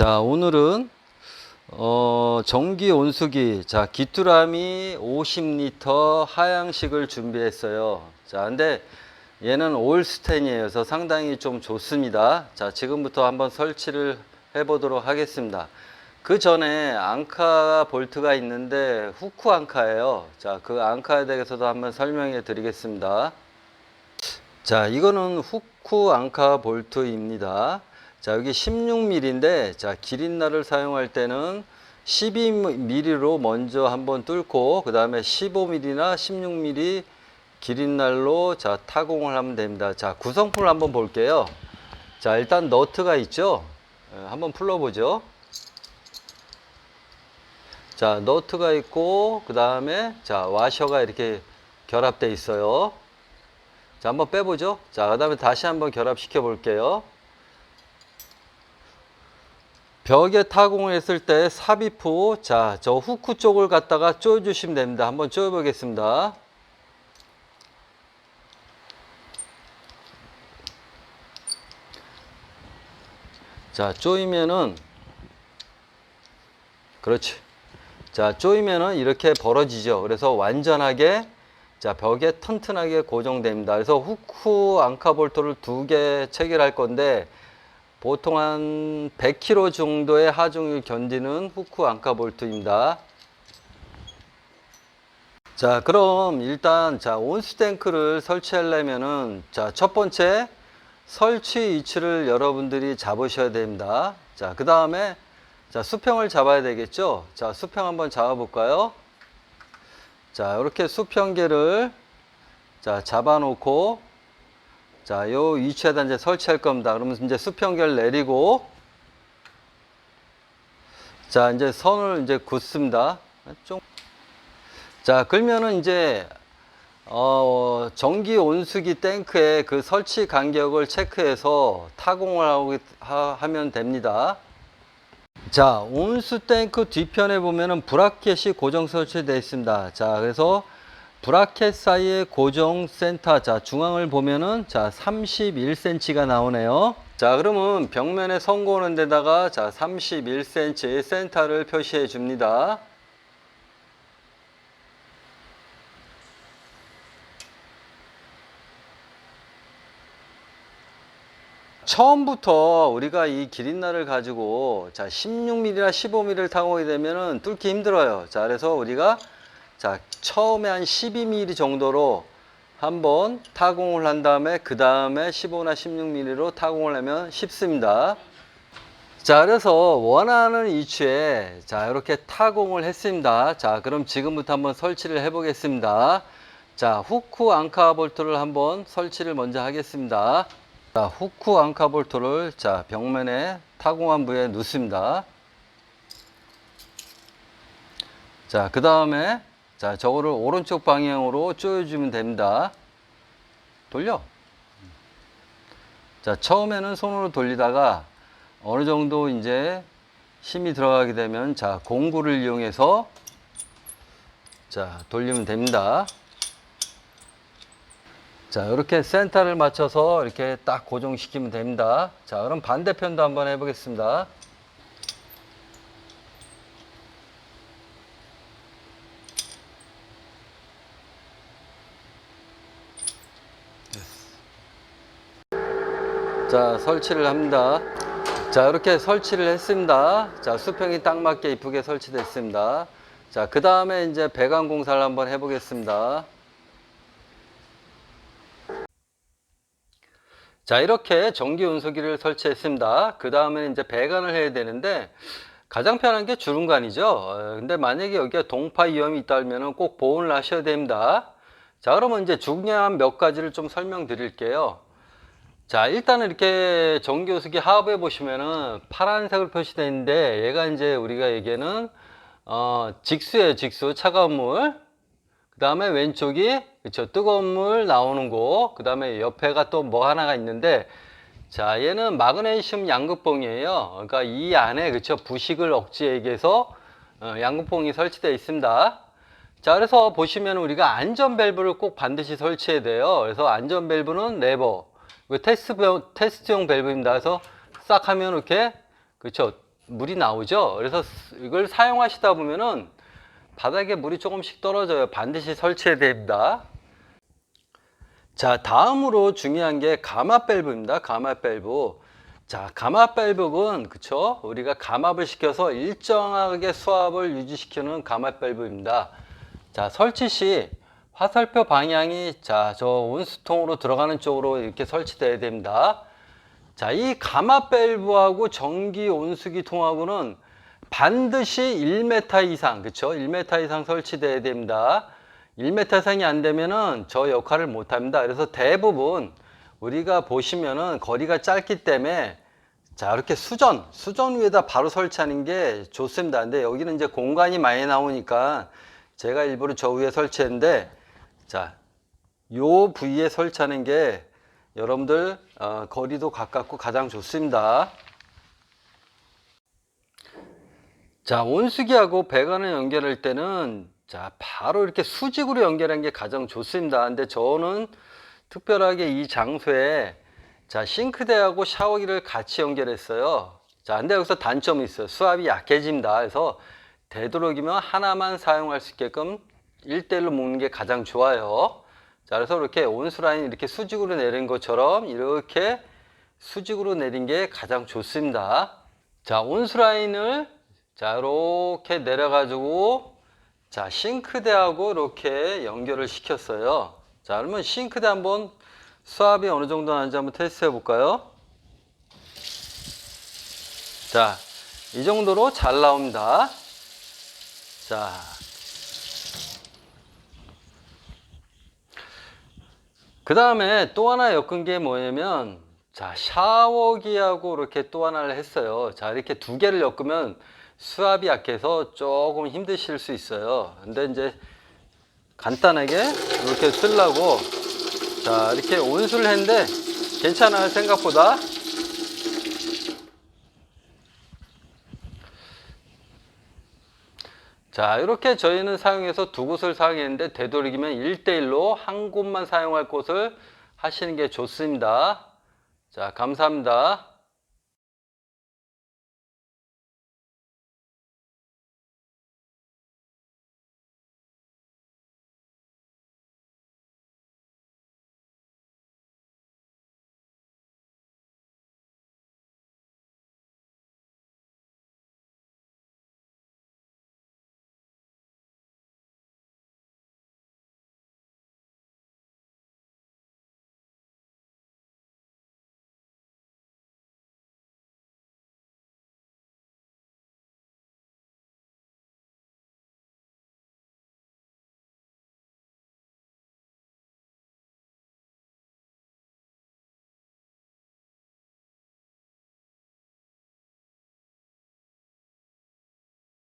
자, 오늘은 어, 전기 온수기, 자, 귀뚜라미 50리터 하향식을 준비했어요. 자, 근데 얘는 올스텐이에요. 그래서 상당히 좀 좋습니다. 자, 지금부터 한번 설치를 해 보도록 하겠습니다. 그 전에 앙카 볼트가 있는데 후크 앙카예요. 자, 그 앙카에 대해서도 한번 설명해 드리겠습니다. 자, 이거는 후크 앙카 볼트입니다. 자, 여기 16mm인데, 자, 기린 날을 사용할 때는 12mm로 먼저 한번 뚫고, 그 다음에 15mm나 16mm 기린 날로 자, 타공을 하면 됩니다. 자, 구성품을 한번 볼게요. 자, 일단 너트가 있죠? 예, 한번 풀러보죠. 자, 너트가 있고, 그 다음에, 자, 와셔가 이렇게 결합되어 있어요. 자, 한번 빼보죠. 자, 그 다음에 다시 한번 결합시켜 볼게요. 벽에 타공을 했을 때 삽입 후, 자, 저 후크 쪽을 갖다가 조여주시면 됩니다. 한번 조여보겠습니다. 자, 조이면은, 그렇지. 자, 조이면은 이렇게 벌어지죠. 그래서 완전하게 자, 벽에 튼튼하게 고정됩니다. 그래서 후크 앙카 볼트를 두 개 체결할 건데 보통 한 100kg 정도의 하중을 견디는 후크 앙카 볼트입니다. 자, 그럼 일단 자, 온수 탱크를 설치하려면은 자, 첫 번째 설치 위치를 여러분들이 잡으셔야 됩니다. 자, 그다음에 자, 수평을 잡아야 되겠죠? 자, 수평 한번 잡아 볼까요? 자, 이렇게 수평계를 자, 잡아 놓고 자, 요 위치에다 이제 설치할 겁니다. 그러면 이제 수평계를 내리고 자, 이제 선을 이제 긋습니다. 좀 자, 그러면은 이제 어, 전기 온수기 탱크의 그 설치 간격을 체크해서 타공을 하고, 하, 하면 됩니다. 자, 온수 탱크 뒤편에 보면은 브라켓이 고정 설치되어 있습니다. 자, 그래서 브라켓 사이의 고정 센터, 자, 중앙을 보면은 자, 31cm가 나오네요. 자, 그러면 벽면에 선고하는 데다가 자, 31cm 센터를 표시해 줍니다. 처음부터 우리가 이 기린날을 가지고 자 16mm나 15mm를 타공하게 되면은 뚫기 힘들어요. 자 그래서 우리가 자 처음에 한 12mm 정도로 한번 타공을 한 다음에 그 다음에 15나 16mm로 타공을 하면 쉽습니다. 자 그래서 원하는 위치에 자 이렇게 타공을 했습니다. 자 그럼 지금부터 한번 설치를 해 보겠습니다. 자 후크 앙카 볼트를 한번 설치를 먼저 하겠습니다. 자, 후크 앙카 볼트를 자, 벽면에 타공한 부위에 넣습니다. 자, 그 다음에 자, 저거를 오른쪽 방향으로 조여주면 됩니다. 돌려. 자, 처음에는 손으로 돌리다가 어느 정도 이제 힘이 들어가게 되면 자, 공구를 이용해서 자, 돌리면 됩니다. 자, 이렇게 센터를 맞춰서 이렇게 딱 고정시키면 됩니다. 자, 그럼 반대편도 한번 해보겠습니다. 자, 설치를 합니다. 자, 이렇게 설치를 했습니다. 자, 수평이 딱 맞게 이쁘게 설치됐습니다. 자, 그 다음에 이제 배관 공사를 한번 해 보겠습니다. 자, 이렇게 전기 온수기를 설치했습니다. 그 다음에 이제 배관을 해야 되는데, 가장 편한 게 주름관이죠. 어, 근데 만약에 여기에 동파 위험이 있다면 꼭 보온을 하셔야 됩니다. 자, 그러면 이제 중요한 몇 가지를 좀 설명드릴게요. 자, 일단은 이렇게 온수기 하부에 보시면은 파란색으로 표시되어 있는데, 얘가 이제 우리가 얘기하는, 어, 직수예요, 직수. 차가운 물. 그 다음에 왼쪽이 그쵸 뜨거운 물 나오는 곳. 그 다음에 옆에가 또 뭐 하나가 있는데 자 얘는 마그네슘 양극봉이에요. 그러니까 이 안에 그쵸 부식을 억제하기 위해서 어, 양극봉이 설치되어 있습니다. 자 그래서 보시면 우리가 안전 밸브를 꼭 반드시 설치해야 돼요. 그래서 안전 밸브는 레버, 그 테스트 테스트용 밸브입니다. 그래서 싹 하면 이렇게 그쵸 물이 나오죠. 그래서 스- 이걸 사용하시다 보면은 바닥에 물이 조금씩 떨어져요. 반드시 설치해야 됩니다. 자, 다음으로 중요한 게 가마 밸브입니다. 가마 밸브. 자, 가마 밸브는 그쵸? 우리가 감압을 시켜서 일정하게 수압을 유지시키는 가마 밸브입니다. 자, 설치 시 화살표 방향이 자, 저 온수통으로 들어가는 쪽으로 이렇게 설치돼야 됩니다. 자, 이 가마 밸브하고 전기 온수기 통하고는 반드시 1m 이상, 그쵸? 1m 이상 설치돼야 됩니다. 1m 이상이 안 되면은 저 역할을 못 합니다. 그래서 대부분 우리가 보시면은 거리가 짧기 때문에 자, 이렇게 수전, 수전 위에다 바로 설치하는 게 좋습니다. 근데 여기는 이제 공간이 많이 나오니까 제가 일부러 저 위에 설치했는데 자, 요 부위에 설치하는 게 여러분들 어, 거리도 가깝고 가장 좋습니다. 자, 온수기하고 배관을 연결할 때는 자, 바로 이렇게 수직으로 연결한 게 가장 좋습니다. 근데 저는 특별하게 이 장소에 자, 싱크대하고 샤워기를 같이 연결했어요. 자, 근데 여기서 단점이 있어요. 수압이 약해집니다. 그래서 되도록이면 하나만 사용할 수 있게끔 1대1로 묶는 게 가장 좋아요. 자, 그래서 이렇게 온수 라인 이렇게 수직으로 내린 것처럼 이렇게 수직으로 내린 게 가장 좋습니다. 자, 온수 라인을 자, 이렇게 내려가지고 자, 싱크대하고 이렇게 연결을 시켰어요. 자, 그러면 싱크대 한번 수압이 어느 정도 나는지 한번 테스트 해 볼까요? 자, 이 정도로 잘 나옵니다. 자, 그 다음에 또 하나 엮은 게 뭐냐면, 자, 샤워기하고 이렇게 또 하나를 했어요. 자, 이렇게 두 개를 엮으면 수압이 약해서 조금 힘드실 수 있어요. 근데 이제 간단하게 이렇게 쓰려고, 자, 이렇게 온수를 했는데 괜찮아요, 생각보다. 자, 이렇게 저희는 사용해서 두 곳을 사용했는데 되도록이면 1대1로 한 곳만 사용할 곳을 하시는 게 좋습니다. 자, 감사합니다.